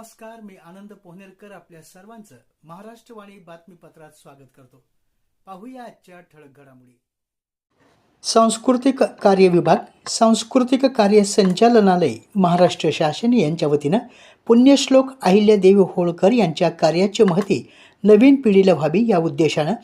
नमस्कार मी आनंद पोहनेरकर आपल्या सर्वांचं महाराष्ट्रवाणी बातमीपत्रात स्वागत करतो. पाहूया आजच्या ठळक घडामोडी. सांस्कृतिक कार्य विभाग सांस्कृतिक कार्य संचालनालय महाराष्ट्र शासन यांच्या वतीनं पुण्यश्लोक अहिल्यादेवी होळकर यांच्या कार्याची महती नवीन पिढीला व्हावी या उद्देशानं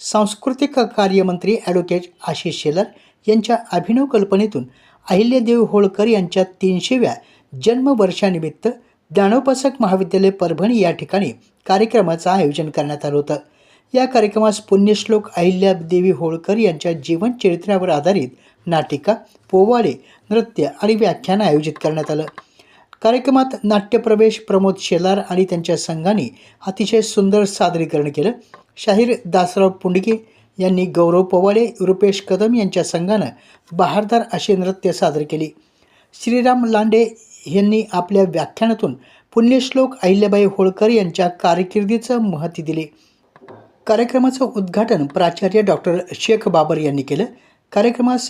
सांस्कृतिक कार्यमंत्री ॲडव्होकेट आशिष शेलार यांच्या अभिनव कल्पनेतून अहिल्यादेवी होळकर यांच्या तीनशेव्या जन्मवर्षानिमित्त ज्ञानोपासक महाविद्यालय परभणी या ठिकाणी कार्यक्रमाचं आयोजन करण्यात आलं होतं. या कार्यक्रमास पुण्यश्लोक अहिल्यादेवी होळकर यांच्या जीवनचरित्रावर आधारित नाटिका पोवाडे नृत्य आणि व्याख्यान आयोजित करण्यात आलं. कार्यक्रमात नाट्यप्रवेश प्रमोद शेलार आणि त्यांच्या संघाने अतिशय सुंदर सादरीकरण केलं. शाहीर दासराव पुंडके यांनी गौरव पोवाडे रुपेश कदम यांच्या संघानं बहारदार असे नृत्य सादर केले. श्रीराम लांडे यांनी आपल्या व्याख्यानातून पुण्यश्लोक अहिल्याबाई होळकर यांच्या कारकिर्दीचं महती दिले. कार्यक्रमाचं उद्घाटन प्राचार्य डॉक्टर शेख बाबर यांनी केलं. कार्यक्रमास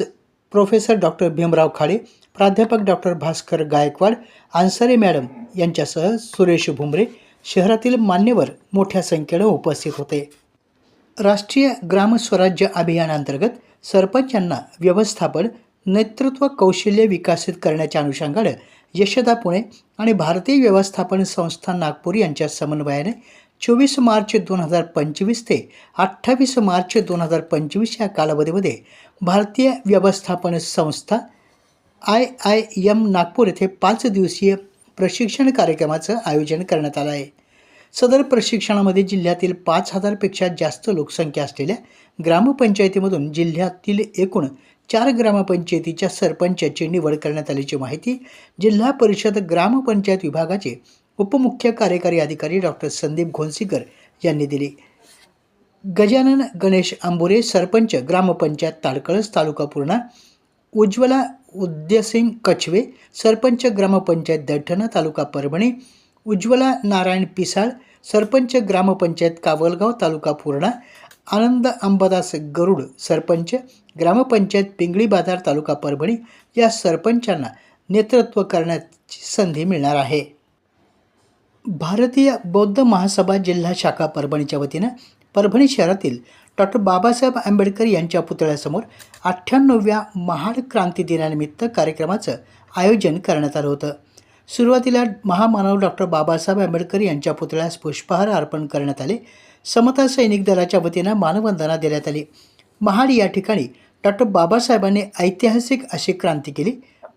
प्रोफेसर डॉक्टर भीमराव खाडे प्राध्यापक डॉक्टर भास्कर गायकवाड आन्सरे मॅडम यांच्यासह सुरेश भुमरे शहरातील मान्यवर मोठ्या संख्येनं उपस्थित होते. राष्ट्रीय ग्रामस्वराज्य अभियानांतर्गत सरपंचांना व्यवस्थापन नेतृत्व कौशल्य विकसित करण्याच्या अनुषंगानं यशदा पुणे आणि भारतीय व्यवस्थापन संस्था नागपूर यांच्या समन्वयाने चोवीस मार्च दोन हजार पंचवीस ते अठ्ठावीस मार्च दोन हजार पंचवीस या कालावधीमध्ये भारतीय व्यवस्थापन संस्था आय आय एम नागपूर येथे पाच दिवसीय प्रशिक्षण कार्यक्रमाचं आयोजन करण्यात आलं आहे. सदर प्रशिक्षणामध्ये जिल्ह्यातील पाच हजारपेक्षा जास्त लोकसंख्या असलेल्या ग्रामपंचायतीमधून जिल्ह्यातील एकूण चार ग्रामपंचायतीच्या सरपंचाची निवड करण्यात आल्याची माहिती जिल्हा परिषद ग्रामपंचायत विभागाचे उपमुख्य कार्यकारी अधिकारी डॉक्टर संदीप घोनसीकर यांनी दिली. गजानन गणेश आंबोरे सरपंच ग्रामपंचायत ताडकळस तालुका पूर्णा उज्ज्वला उद्यसिंग कछवे सरपंच ग्रामपंचायत दैठणा तालुका परभणी उज्ज्वला नारायण पिसाळ सरपंच ग्रामपंचायत कावलगाव तालुका पूर्णा आनंद अंबादास गरुड सरपंच ग्रामपंचायत पिंगळी बाजार तालुका परभणी या सरपंचांना नेतृत्व करण्याची संधी मिळणार आहे. भारतीय बौद्ध महासभा जिल्हा शाखा परभणीच्या वतीनं परभणी शहरातील डॉक्टर बाबासाहेब आंबेडकर यांच्या पुतळ्यासमोर अठ्ठ्याण्णवव्या महाड क्रांती दिनानिमित्त कार्यक्रमाचं आयोजन करण्यात आलं होतं. सुरुवातीला महामानव डॉक्टर बाबासाहेब आंबेडकर यांच्या पुतळ्यास पुष्पहार अर्पण करण्यात आले. समता सैनिक दलाच्या वतीनं मानवंदना देण्यात आली. महाड या ठिकाणी डॉक्टर बाबासाहेबांनी ऐतिहासिक अशी क्रांती केली.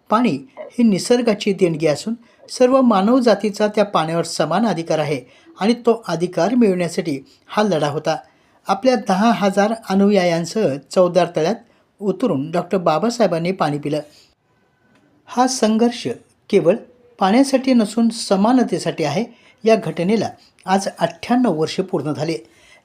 पाणी ही निसर्गाची देणगी असून सर्व मानव जातीचा त्या पाण्यावर समान अधिकार आहे आणि तो अधिकार मिळवण्यासाठी हा लढा होता. आपल्या दहा हजार अनुयायांसह चौदार तळ्यात उतरून डॉक्टर बाबासाहेबांनी पाणी पिलं. हा संघर्ष केवळ पाण्यासाठी नसून समानतेसाठी आहे या घटनेला आज अठ्ठ्याण्णव वर्षे पूर्ण झाले.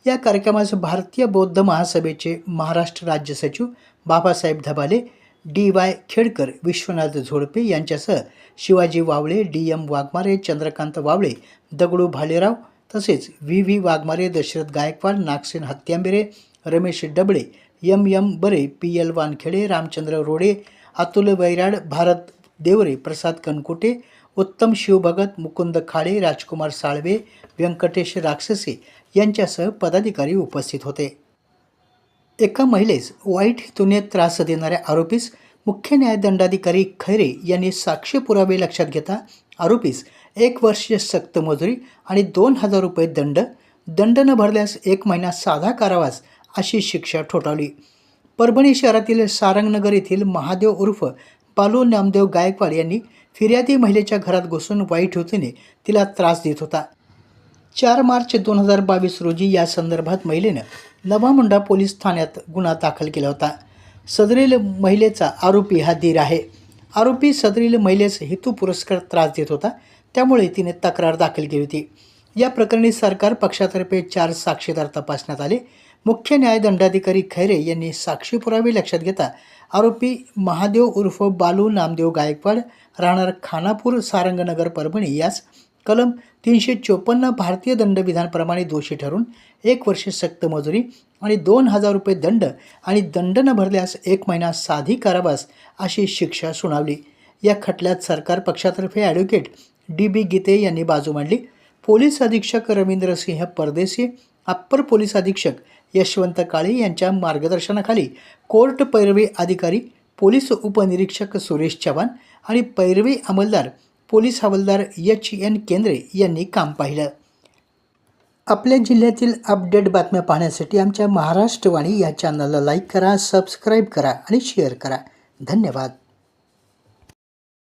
या कार्यक्रमास भारतीय बौद्ध महासभेचे महाराष्ट्र राज्य सचिव बाबासाहेब धबाले डी वाय खेडकर विश्वनाथ झोडपे यांच्यासह शिवाजी वावळे डी एम वाघमारे चंद्रकांत वावळे दगडू भालेराव तसेच V V Waghmare Dashrath Gaikwad Nagsen Hatyambere Ramesh Dabale M M Bare P L Wankhede Ramchandra Rode Atul Vairad Bharat Deore Prasad Kankute Uttam Shivbhagat Mukund Khade राजकुमार साळवे व्यंकटेश राक्षसे यांच्यासह पदाधिकारी उपस्थित होते. एका महिलेस वाईट हेतूने त्रास देणाऱ्या आरोपीस मुख्य न्यायदंडाधिकारी खैरे यांनी साक्ष पुरावे लक्षात घेता आरोपीस एक वर्ष सक्त मजुरी आणि दोन हजार रुपये दंड दंड न भरल्यास एक महिना साधा कारावास अशी शिक्षा ठोठावली. परभणी शहरातील सारंगनगर येथील महादेव उर्फ बालू नामदेव गायकवाड यांनी फिर्यादी महिलेच्या घरात घुसून वाईट हेतूने तिला त्रास देत होता. चार मार्च दोन हजार बावीस रोजी या संदर्भात महिलेनं नवामुंडा पोलीस ठाण्यात गुन्हा दाखल केला होता. सदरील महिलेचा आरोपी हा धीर आहे. आरोपी सदरील महिलेस हेतू पुरस्कार त्रास देत होता. त्यामुळे तिने तक्रार दाखल केली होती. या प्रकरणी सरकार पक्षातर्फे चार साक्षीदार तपासण्यात आले. मुख्य न्यायदंडाधिकारी खैरे यांनी साक्षी पुरावे लक्षात घेता आरोपी महादेव उर्फ बालू नामदेव गायकवाड राहणार खानापूर सारंगनगर परभणी यास कलम तीनशे चोपन्न भारतीय दंडविधानप्रमाणे दोषी ठरून एक वर्ष सक्त मजुरी आणि दोन हजार रुपये दंड आणि दंड न भरल्यास एक महिना साधी कारावास अशी शिक्षा सुनावली. या खटल्यात सरकार पक्षातर्फे ॲडव्होकेट डी बी गीते यांनी बाजू मांडली. पोलीस अधीक्षक रवींद्र सिंह परदेशी अप्पर पोलीस अधीक्षक यशवंत काळे यांच्या मार्गदर्शनाखाली कोर्ट पैरवी अधिकारी पोलीस उपनिरीक्षक सुरेश चव्हाण आणि पैरवी अंमलदार पोलीस हवालदार एच एन केंद्रे यांनी काम पाहिलं. आपल्या जिल्ह्यातील अपडेट बातम्या पाहण्यासाठी आमच्या महाराष्ट्रवाणी या चॅनलला लाईक करा सबस्क्राईब करा आणि शेअर करा. धन्यवाद.